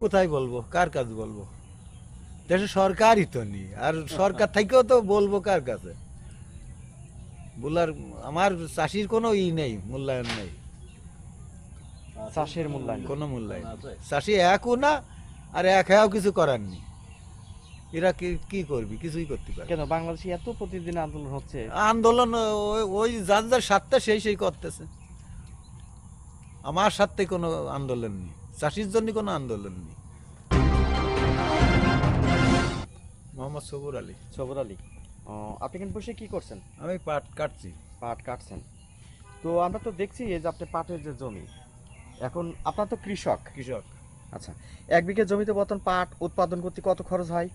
কোথায় বলব? কার কাছে বলব? দেশে সরকারই তো নেই। আর সরকার থেকেও তো বলব কার কাছে? বলার আমার চাষির কোনো ই নেই মূল্যায়ন নেই। চাষের মূল্যায়ন কোনো মূল্যায়ন চাষি একও না আর এক হ্যাও কিছু করার নেই। এরা কি কি করবি? কিছুই করতে পারে কেন বাংলাদেশে এত প্রতিদিন আন্দোলন হচ্ছে? আন্দোলন ওই- ওই যার যার স্বার্থে সেই সেই করতেছে। আমার স্বার্থে কোনো আন্দোলন নেই। চাষির জন্য কোনো আন্দোলন নেই। মোহাম্মদ সবুর আলী। সবর আলী। ও, আপনি এখানে বসে কি করছেন? আমি পাট কাটছি। পাট কাটছেন। তো আমরা তো দেখছি এই যে আপনি পাটের যে জমি এখন আপনার তো কৃষক। কৃষক। আচ্ছা এক বিঘে জমিতে বর্তমান পাট উৎপাদন করতে কত খরচ হয়?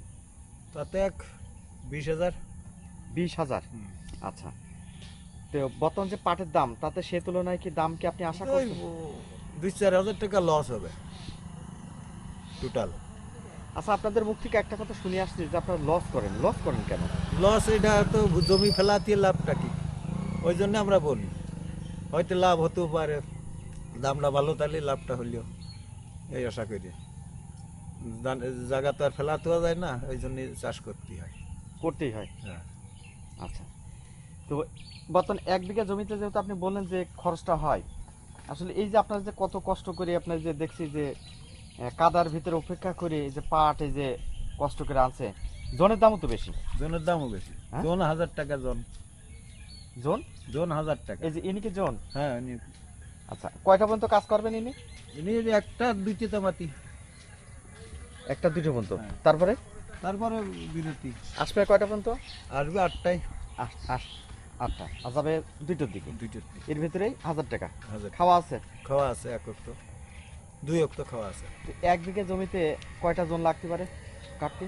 তাতে এক বিশ হাজার। বিশ হাজার? আচ্ছা। তো বর্তমান যে পাটের দাম তাতে সে তুলনায় কি দাম কি আপনি আশা করছেন? দুই চার হাজার টাকা লস হবে। টোটাল আচ্ছা আপনাদের মুখ থেকে একটা কথা শুনে আসছি যে আপনারা লস করেন। লস করেন কেন? লস এটা তো জমি ফেলাতে লাভটা কি? ওই জন্য আমরা বলি। হয়তো লাভ হতেও পারে। দামটা ভালো তাহলে লাভটা হলেও। এই আশা করি। জায়গা তো আর ফেলাতেও যায় না ওই জন্য চাষ করতেই হয়। করতেই হয়। হ্যাঁ। আচ্ছা। তো বর্তমান এক বিঘা জমিতে যেহেতু আপনি বললেন যে খরচটা হয় আসলে এই যে আপনার যে কত কষ্ট করে আপনার যে দেখছি যে কাদার ভিতরে অপেক্ষা করে এই যে পাট এই যে কষ্ট করে আনছে জনের দামও তো বেশি। জনের দামও বেশি। হ্যাঁ? জন হাজার টাকা জন। জন? জন হাজার টাকা। এই যে ইনি কি জন? হ্যাঁ ইনি। আচ্ছা কয়টা পর্যন্ত কাজ করবেন ইনি? ইনি একটা দুইটি তামাতি একটা দুটো পর্যন্ত? হ্যাঁ। তারপরে? তারপরে বিরতি। আসবে কয়টা পর্যন্ত? আসবে আটটায়। আস আস আটটা আর যাবে দুটোর দিকে? দুইটার এর ভিতরেই হাজার টাকা? হাজার খাওয়া আছে? খাওয়া আছে এক অক্ত। দুই অক্ত খাওয়া আছে। এক বিঘা জমিতে কয়টা জন লাগতে পারে? কাটতে?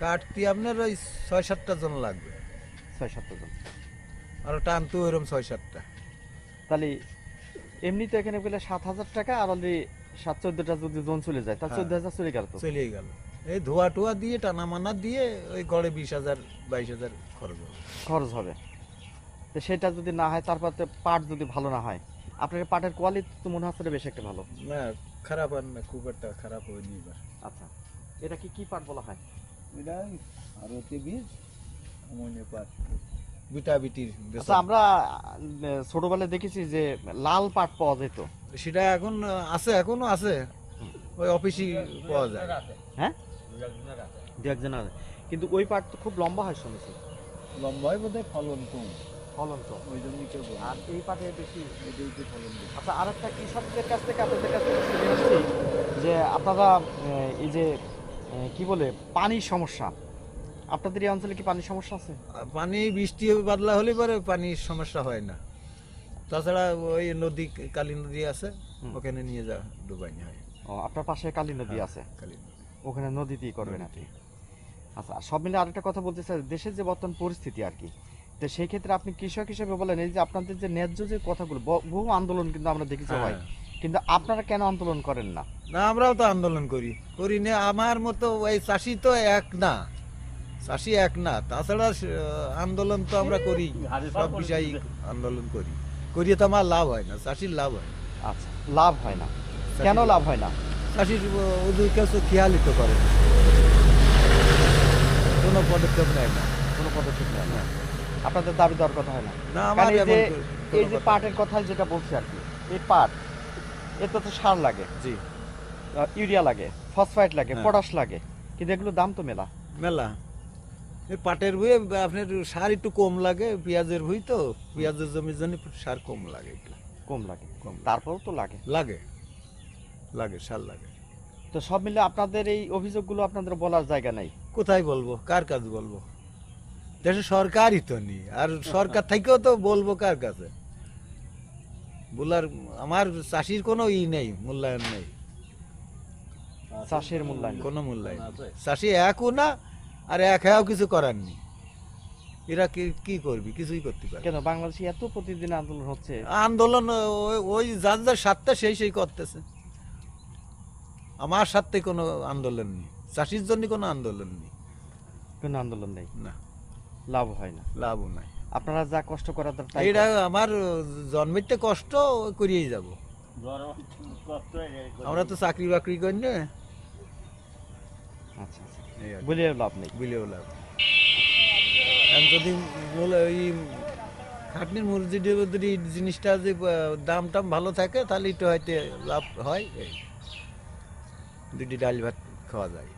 কাটতে আপনার ওই ছয় সাতটা জন লাগবে। ছয় সাতটা জন। আর টানতো ওইরকম ছয় সাতটা। তাহলে এমনি তো এখানে গেলে সাত হাজার টাকা আর অলরেডি সাত চোদ্দটা যদি জোন চলে যায় তাহলে হ্যাঁ। চোদ্দ হাজার চলে গেল তো? চলেই গেল। এই ধোয়া টোয়া দিয়ে টানা মানা দিয়ে ওই গড়ে বিশ হাজার বাইশ হাজার খরচ হবে। খরচ হবে। তো সেটা যদি না হয় তারপর পাট যদি ভালো না হয়। আপনার পাটের কোয়ালিটি তো মনে হচ্ছে বেশ একটা ভালো? না খারাপ আর না খুব একটা খারাপ হয়নি এবার। আচ্ছা এটা কি কি পাট বলা হয়? এটা আরও বীজ অমনি পাট বিটা বিটির আচ্ছা আমরা ছোটবেলায় দেখেছি যে লাল পাট পাওয়া যেত। সেটা এখন আছে এখনও আছে। ওই অফিসই পাওয়া যায়। হ্যাঁ? দু একজন আছে কিন্তু ওই পাট তো খুব লম্বা হয় শুনেছি। লম্বায় বোধ হয় ফলন কম। ফলন তো ওই জন্যই কেউ আর এই পাটে বেশি। এটাই আচ্ছা আর একটা কৃষকদের কাছ থেকে আপনাদের কাছ থেকে শুনে আসছি যে আপনারা এই যে কি বলে পানির সমস্যা। আপনাদের এই অঞ্চলে কি পানির সমস্যা আছে? পানি বৃষ্টি বাদলা হলে পরে পানির সমস্যা হয় না। তাছাড়া ওই নদী কালী নদী আছে ওখানে নিয়ে যা ডুবাইনি হয়। ও আপনার পাশে কালী নদী আছে? কালী নদী। ওখানে নদীতেই করবেন। আপনি। আচ্ছা সব মিলে আরেকটা কথা বলতে চাই। দেশের যে বর্তমান পরিস্থিতি আর কি তো সেই ক্ষেত্রে আপনি কৃষক হিসেবে বলেন এই যে আপনাদের যে ন্যায্য যে কথাগুলো বহু আন্দোলন কিন্তু আমরা দেখেছি হয়। হ্যাঁ। কিন্তু আপনারা কেন আন্দোলন করেন না? না আমরাও তো আন্দোলন করি। করি না আমার মতো ওই চাষি তো এক না। চাষি এক না। তাছাড়া আন্দোলন তো আমরা করি। সব বিষয়ে আন্দোলন করি। করিয়ে তো আমার লাভ হয় না চাষির লাভ হয় আচ্ছা লাভ হয় না। কেন লাভ হয় না? চাষির ওদের কাছে তো করে। কোনো পদক্ষেপ নেয় না। কোনো পদক্ষেপ নেয় না। আপনাদের দাবি দেওয়ার কথা হয় না। কারণ এই যে এই পাটের কথা যেটা বলছি আর কি এই পাট এতে তো সার লাগে। জি। ইউরিয়া লাগে ফসফাইট লাগে হ্যাঁ। পটাশ লাগে কিন্তু এগুলো দাম তো মেলা। মেলা। এই পাটের ভুঁয়ে আপনার সার একটু কম লাগে পেঁয়াজের ভুঁই তো পেঁয়াজের জমির জন্য সার কম লাগে একটু কম লাগে। কম তারপরেও তো লাগে। লাগে। লাগে সার লাগে। তো সব মিলে আপনাদের এই অভিযোগগুলো আপনাদের বলার জায়গা নাই। কোথায় বলব? কার কাজ বলব? দেশে সরকারই তো নেই। আর সরকার থেকেও তো বলব কার কাছে? বলার আমার চাষির কোনো ই নেই মূল্যায়ন নেই। চাষের মূল্যায়ন কোনো মূল্যায়ন। চাষি একও না আর এক হ্যাও কিছু করার নেই। এরা কি কি করবি? কিছুই করতে পারে কেন বাংলাদেশে এত প্রতিদিন আন্দোলন হচ্ছে? আন্দোলন ওই- ওই যার যার স্বার্থে সেই সেই করতেছে। আমার স্বার্থে কোনো আন্দোলন নেই। চাষির জন্য কোনো আন্দোলন নেই। কোনো আন্দোলন নেই? না। লাভ হয় না। লাভও নাই। আপনারা যা কষ্ট করার দরকার তাই এইটা আমার জন্মের কষ্ট করিয়েই যাব। আমরা তো চাকরি বাকরি করি না। আচ্ছা আচ্ছা। বলে লাভ নেই। বিলেও লাভ যদি ওই খাটনির যদি জিনিসটা যে দাম টাম ভালো থাকে তাহলে একটু হয়তো লাভ হয়। দুটি ডাল ভাত খাওয়া যায়।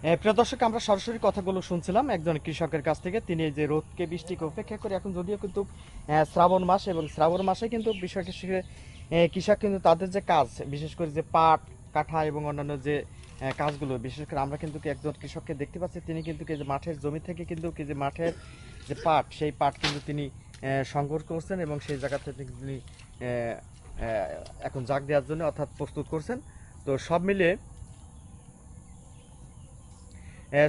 প্রিয় দর্শক, আমরা সরাসরি কথাগুলো শুনছিলাম একজন কৃষকের কাছ থেকে। তিনি যে রোদকে, বৃষ্টিকে উপেক্ষা করে এখন যদিও কিন্তু শ্রাবণ মাস এবং শ্রাবণ মাসে কিন্তু বিষয়কে কৃষক কিন্তু তাদের যে কাজ, বিশেষ করে যে পাট কাঠা এবং অন্যান্য যে কাজগুলো, বিশেষ করে আমরা কিন্তু একজন কৃষককে দেখতে পাচ্ছি, তিনি কিন্তু যে মাঠের জমি থেকে কিন্তু যে মাঠের যে পাট, সেই পাট কিন্তু তিনি সংগ্রহ করছেন এবং সেই জায়গা থেকে তিনি এখন জাগ দেওয়ার জন্য অর্থাৎ প্রস্তুত করছেন। তো সব মিলিয়ে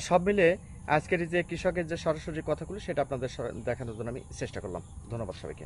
সব মিলে আজকের যে কৃষকের যে সরাসরি কথাগুলো, সেটা আপনাদের দেখানোর জন্য আমি চেষ্টা করলাম। ধন্যবাদ সবাইকে।